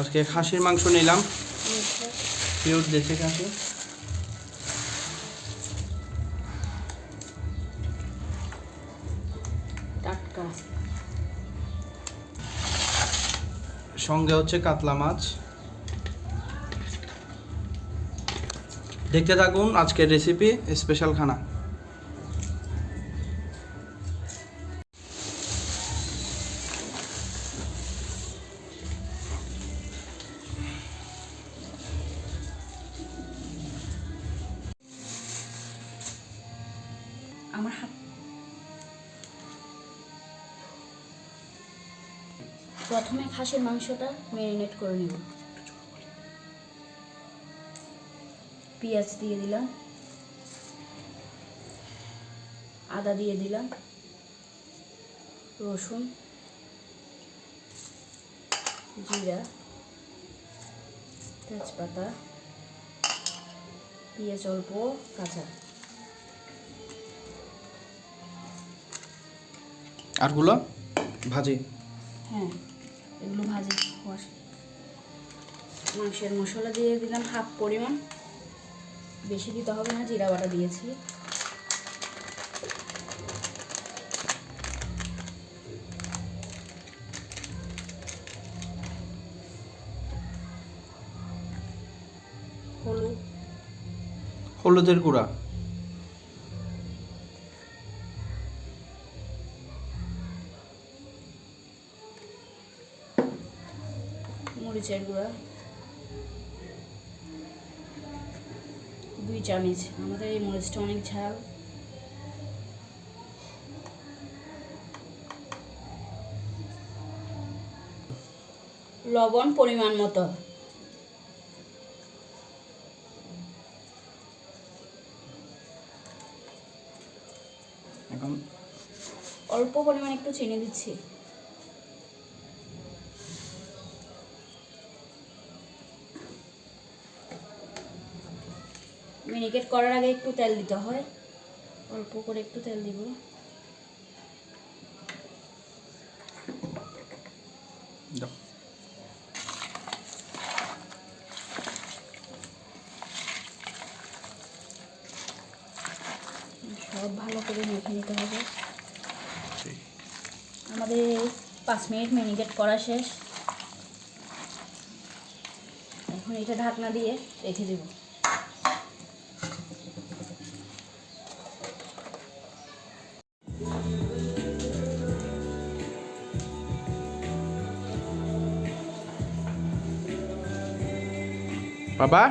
আজকে খাসির মাংস নিলাম। পিওর দেশি খাসি। সঙ্গে হচ্ছে কাতলা মাছ। দেখতে থাকুন আজকের রেসিপি স্পেশাল খানা। আমার হাত। প্রথমে খাসির মাংসটা ম্যারিনেট করে নেব। পেঁয়াজ দিয়ে দিলাম। আদা দিয়ে দিলাম। রসুন। জিরা। তেজপাতা। পেঁয়াজ অল্প, কাঁচা। আরগুলো ভাজি। হ্যাঁ এগুলো ভাজি মাংসের মশলা দিয়ে দিলাম হাফ পরিমাণ। বেশি দিতে হবে না জিরা বাটা দিয়েছি। হলুদ। হলুদের গুঁড়া। মরিচের গুঁড়া দুই চামচ। আমাদের এই মরিচটা অনেক ঝাল। লবণ পরিমাণ মতো। অল্প পরিমাণ একটু চিনি দিচ্ছি। মিনিকেট করার আগে একটু তেল দিতে হয়। অল্প করে একটু তেল দিব। সব ভালো করে মেখে নিতে হবে। আমাদের পাঁচ মিনিট মিনিকেট করা শেষ। এখন এটা ঢাকনা দিয়ে রেখে দেব। বাবা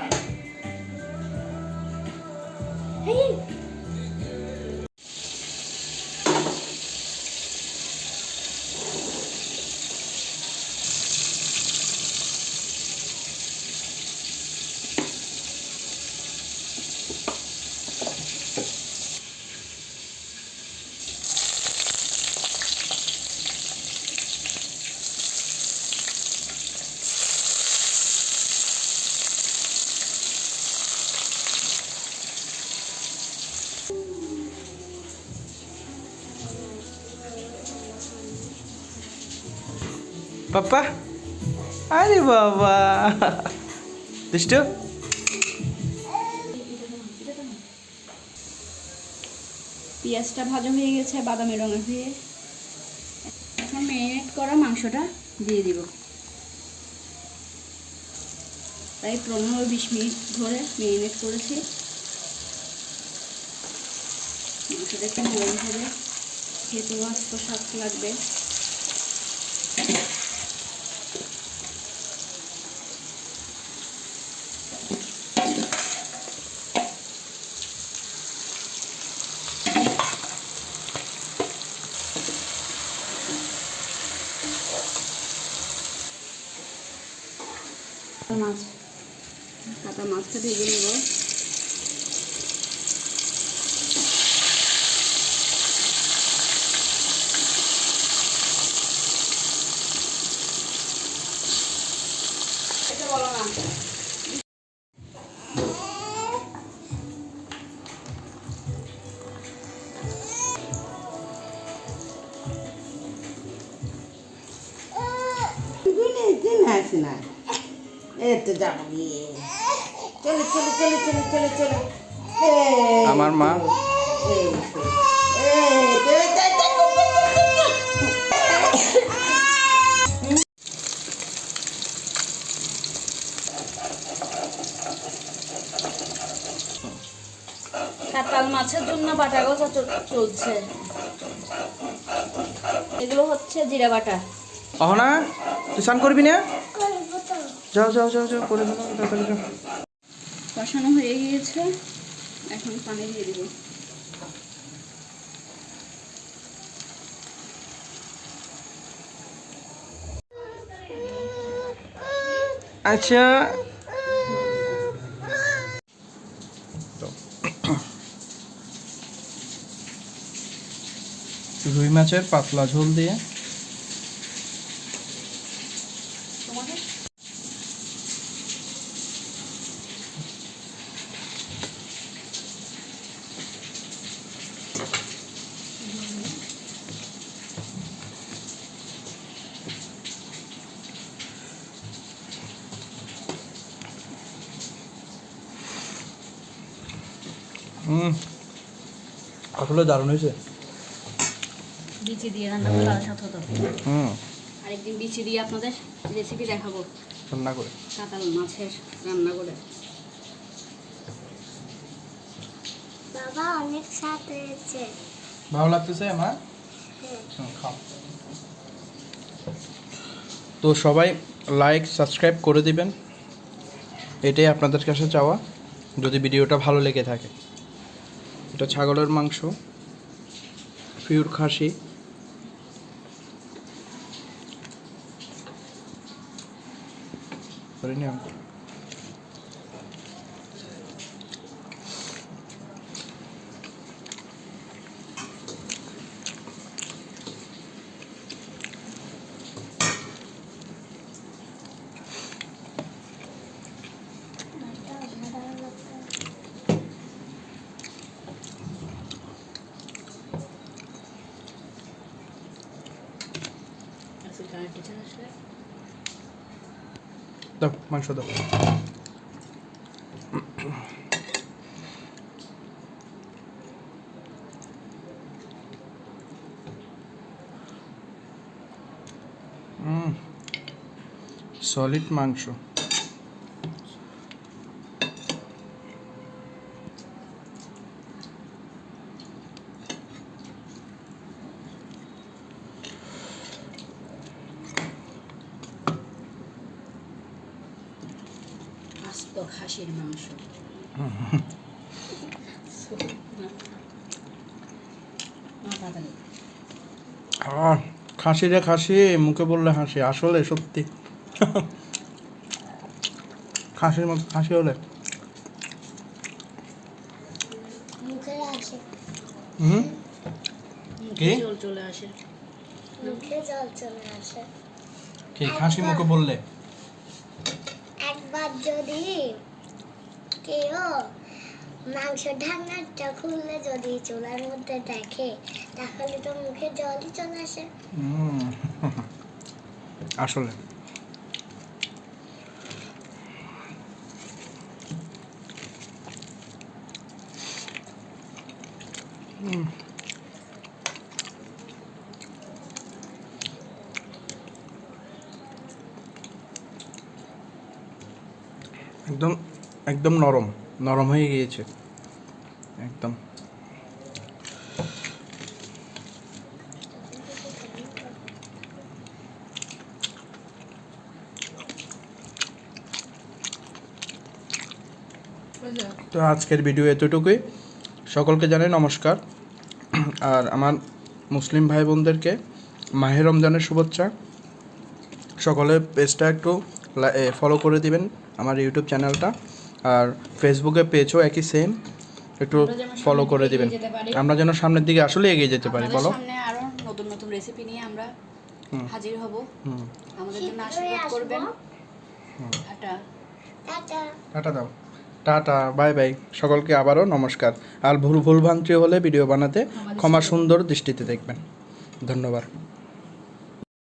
পাপ্পা? আরে বাবা। দুষ্টু? পেঁয়াজটা ভাজা হয়ে গেছে, বাদামি রঙের হয়ে। এখন ম্যারিনেট করা মাংসটা দিয়ে দিব। তাই পনেরো বিশ মিনিট ধরে ম্যারিনেট করেছি। মাংসটা একটু নরম হবে। খেতেও আস্ত স্বাদ লাগবে। মাছ। কাটা মাছটা ভেজে নেব। এটা বলো যাব চলে চলে চলে চলে চলে চলে। আমার মা। কাতাল মাছের জন্য বাটা চলছে। এগুলো হচ্ছে জিরা বাটা। অহনা তুই স্নান করবি না? যাও যাও যাও যাও করে ফেলো তাড়াতাড়ি যাও। কষানো হয়ে গিয়েছে। এখন পানি দিয়ে দিব। আচ্ছা। রুই মাছের পাতলা ঝোল দিয়ে আসলে দারুণ হয়েছে। বিচি দিয়ে রান্না করলে আরও স্বাদ হতো। হুম। আরেকদিন বিচি দিয়ে আপনাদের রেসিপি দেখাবো। রান্না করে। কাতাল মাছের রান্না করে। বাবা অনেক স্বাদ হয়েছে। ভালো লাগতেছে আমার খাও। তো সবাই লাইক সাবস্ক্রাইব করে দিবেন। এটাই আপনাদের কাছে চাওয়া। যদি ভিডিওটা ভালো লেগে থাকে। এটা ছাগলের মাংস পিওর খাসি। করে টিচার আসলে? দাও মাংস দাও। সলিড মাংস। আস্ত খাসির মাংস। খাসি রে খাসি মুখে বললে হাসি আসলে সত্যি। খাসির মতো খাসি হলে। হুম? মুখে কি? চলে আসে। মুখে জল চলে আসে। কি খাসি মুখে বললে? একবার যদি কেউ মাংস ঢাকনাটা খুললে যদি চুলার মধ্যে দেখে, তাহলে তো মুখে জলই চলে আসে। আসলে। হুম। একদম একদম নরম নরম হয়ে গিয়েছে। একদম। তো আজকের ভিডিও এতটুকুই। সকলকে জানাই নমস্কার। আর আমার মুসলিম ভাই বোনদেরকে মাহে রমজানের শুভেচ্ছা। সকলে পেজটা একটু ফলো করে দিবেন আমার ইউটিউব চ্যানেলটা আর ফেসবুকে পেজও একই সেম একটু ফলো করে দিবেন। আমরা যেন সামনের দিকে আসলে এগিয়ে যেতে পারি বলো। সামনে আরও নতুন নতুন রেসিপি নিয়ে আমরা হুম। হাজির হব। আমাদের জন্য আশীর্বাদ করবেন। টাটা। দাও। Tata bye bye. সকলকে আবারও নমস্কার। আর ভুল ভুল ভ্রান্তি হলে ভিডিও বানাতে ক্ষমা সুন্দর দৃষ্টিতে দেখবেন। ধন্যবাদ।